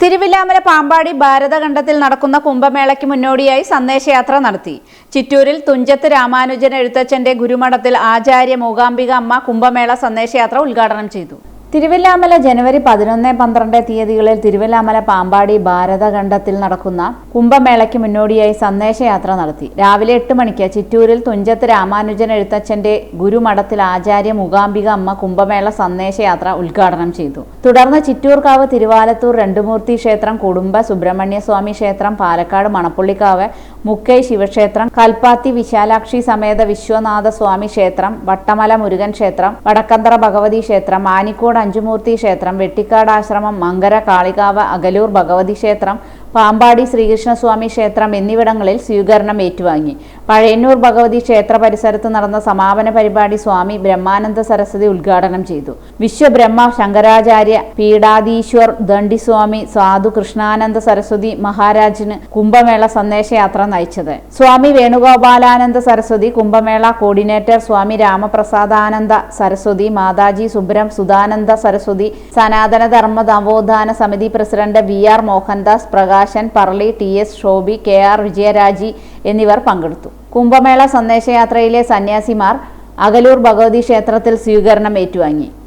തിരുവില്ലാമല പാമ്പാടി ഭാരതഖണ്ഡത്തിൽ നടക്കുന്ന കുംഭമേളയ്ക്ക് മുന്നോടിയായി സന്ദേശയാത്ര നടത്തി. ചിറ്റൂരിൽ തുഞ്ചത്ത് രാമാനുജൻ എഴുത്തച്ഛന്റെ ഗുരുമഠത്തിൽ ആചാര്യ മൂകാംബിക അമ്മ കുംഭമേള സന്ദേശയാത്ര ഉദ്ഘാടനം ചെയ്തു. തിരുവല്ലാമല ജനുവരി പതിനൊന്ന് പന്ത്രണ്ട് തീയതികളിൽ തിരുവല്ലാമല പാമ്പാടി ഭാരതഖണ്ഡത്തിൽ നടക്കുന്ന കുംഭമേളയ്ക്ക് മുന്നോടിയായി സന്ദേശയാത്ര നടത്തി. രാവിലെ എട്ട് മണിക്ക് ചിറ്റൂരിൽ തുഞ്ചത്ത് രാമാനുജൻ എഴുത്തച്ഛന്റെ ഗുരുമഠത്തിൽ ആചാര്യ മൂകാംബിക അമ്മ കുംഭമേള സന്ദേശയാത്ര ഉദ്ഘാടനം ചെയ്തു. തുടർന്ന് ചിറ്റൂർക്കാവ് തിരുവാലത്തൂർ രണ്ടുമൂർത്തി ക്ഷേത്രം കുടുംബ സുബ്രഹ്മണ്യ സ്വാമി ക്ഷേത്രം പാലക്കാട് മണപ്പുള്ളിക്കാവ് മുക്കൈ ശിവക്ഷേത്രം കൽപ്പാത്തി വിശാലാക്ഷി സമേത വിശ്വനാഥ സ്വാമി ക്ഷേത്രം വട്ടമല മുരുകൻ ക്ഷേത്രം വടക്കന്തറ ഭഗവതി ക്ഷേത്രം ആനിക്കോട് അഞ്ചുമൂർത്തി ക്ഷേത്രം വെട്ടിക്കാട് ആശ്രമം മങ്കര കാളികാവ് അകലൂർ ഭഗവതി ക്ഷേത്രം പാമ്പാടി ശ്രീകൃഷ്ണസ്വാമി ക്ഷേത്രം എന്നിവിടങ്ങളിൽ സ്വീകരണം ഏറ്റുവാങ്ങി. പഴയന്നൂർ ഭഗവതി ക്ഷേത്ര പരിസരത്ത് നടന്ന സമാപന പരിപാടി സ്വാമി ബ്രഹ്മാനന്ദ സരസ്വതി ഉദ്ഘാടനം ചെയ്തു. വിശ്വബ്രഹ്മ ശങ്കരാചാര്യ പീഠാധീശ്വർ ദണ്ഡിസ്വാമി സാധു കൃഷ്ണാനന്ദ സരസ്വതി മഹാരാജിന് കുംഭമേള സന്ദേശയാത്ര നയിച്ചത്. സ്വാമി വേണുഗോപാലാനന്ദ സരസ്വതി കുംഭമേള കോർഡിനേറ്റർ സ്വാമി രാമപ്രസാദാനന്ദ സരസ്വതി മാതാജി സുബ്രം Sudhananda Saraswati Sanatana Dharma Navothana Samithi president V R Mohandas Prakashan Parali T S Shobi K R Vijayaraji എന്നിവർ പങ്കെടുത്തു. കുംഭമേള സന്ദേശയാത്രയിലെ സന്യാസിമാർ അകലൂർ ഭഗവതി ക്ഷേത്രത്തിൽ സ്വീകരണം ഏറ്റുവാങ്ങി.